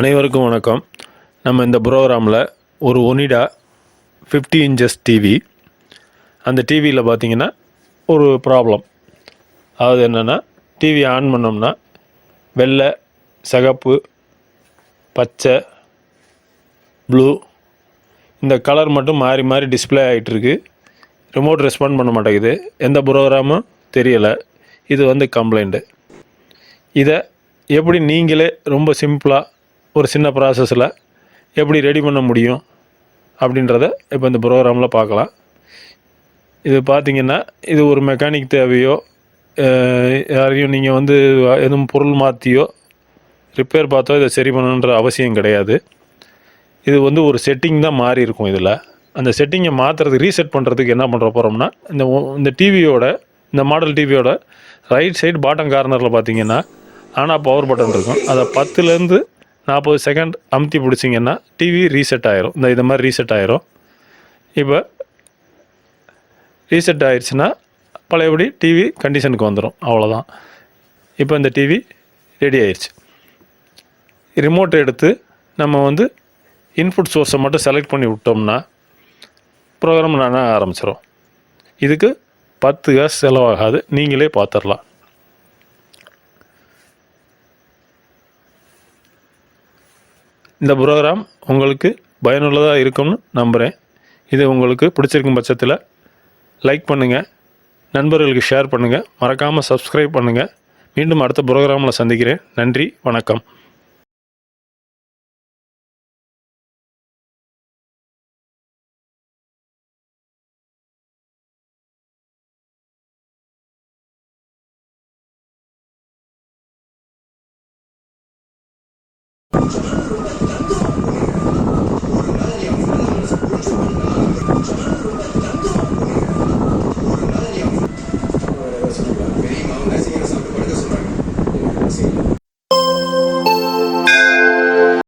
அனைவருக்கும் வணக்கம். நம்ம இந்த ப்ரோக்ராமில் ஒரு ஒனிடா ஃபிஃப்டி இன்ச்சஸ் டிவி அந்த டிவியில் பார்த்தீங்கன்னா ஒரு ப்ராப்ளம் அதாவது என்னென்னா டிவி ஆன் பண்ணோம்னா வெள்ளை சிகப்பு பச்சை ப்ளூ இந்த கலர் மட்டும் மாறி மாறி டிஸ்ப்ளே ஆகிட்டுருக்கு ரிமோட் ரெஸ்பாண்ட் பண்ண மாட்டேங்குது. எந்த ப்ரோக்ராமும் தெரியலை. இது வந்து கம்ப்ளைண்ட்டு இதை எப்படி நீங்களே ரொம்ப சிம்பிளாக ஒரு சின்ன ப்ராசஸில் எப்படி ரெடி பண்ண முடியும் அப்படின்றத இப்போ இந்த ப்ரோக்ராமில் பார்க்கலாம். இது பார்த்தீங்கன்னா இது ஒரு மெக்கானிக் தேவையோ யாரையும் நீங்கள் வந்து எதுவும் பொருள் மாற்றியோ ரிப்பேர் பார்த்தோ இதை சரி பண்ணணுன்ற அவசியம் கிடையாது. இது வந்து ஒரு செட்டிங் தான் மாறி இருக்கும் இதில். அந்த செட்டிங்கை மாற்றுறதுக்கு ரீசெட் பண்ணுறதுக்கு என்ன பண்ணுற போகிறோம்னா இந்த இந்த டிவியோட இந்த மாடல் டிவியோட ரைட் சைடு பாட்டம் கார்னரில் பார்த்தீங்கன்னா ஆனால் பவர் பட்டன் இருக்கும். அதை பத்துலேருந்து நாற்பது செகண்ட் அமுத்தி பிடிச்சிங்கன்னா டிவி ரீசெட் ஆயிரும். இந்த இது மாதிரி ரீசெட் ஆயிரும். இப்போ ரீசெட் ஆயிடுச்சுன்னா பழையபடி டிவி கண்டிஷனுக்கு வந்துடும் அவ்வளோதான் இப்போ இந்த டிவி ரெடி ஆயிடுச்சு. ரிமோட் எடுத்து நம்ம வந்து இன்புட் சோர்ஸை மட்டும் செலக்ட் பண்ணி விட்டோம்னா ப்ரோக்ராம் நான் ஆரம்பிச்சிடும் இதுக்கு பத்து காசு செலவாகாது. நீங்களே பார்த்துடலாம் இந்த ப்ரோக்ராம் உங்களுக்கு பயனுள்ளதாக இருக்கும்னு நம்புகிறேன் இது உங்களுக்கு பிடிச்சிருக்கும் பட்சத்தில் லைக் பண்ணுங்கள் நண்பர்களுக்கு ஷேர் பண்ணுங்கள் மறக்காமல் சப்ஸ்கிரைப் பண்ணுங்கள் மீண்டும் அடுத்த ப்ரோக்ராமில் சந்திக்கிறேன். நன்றி வணக்கம்.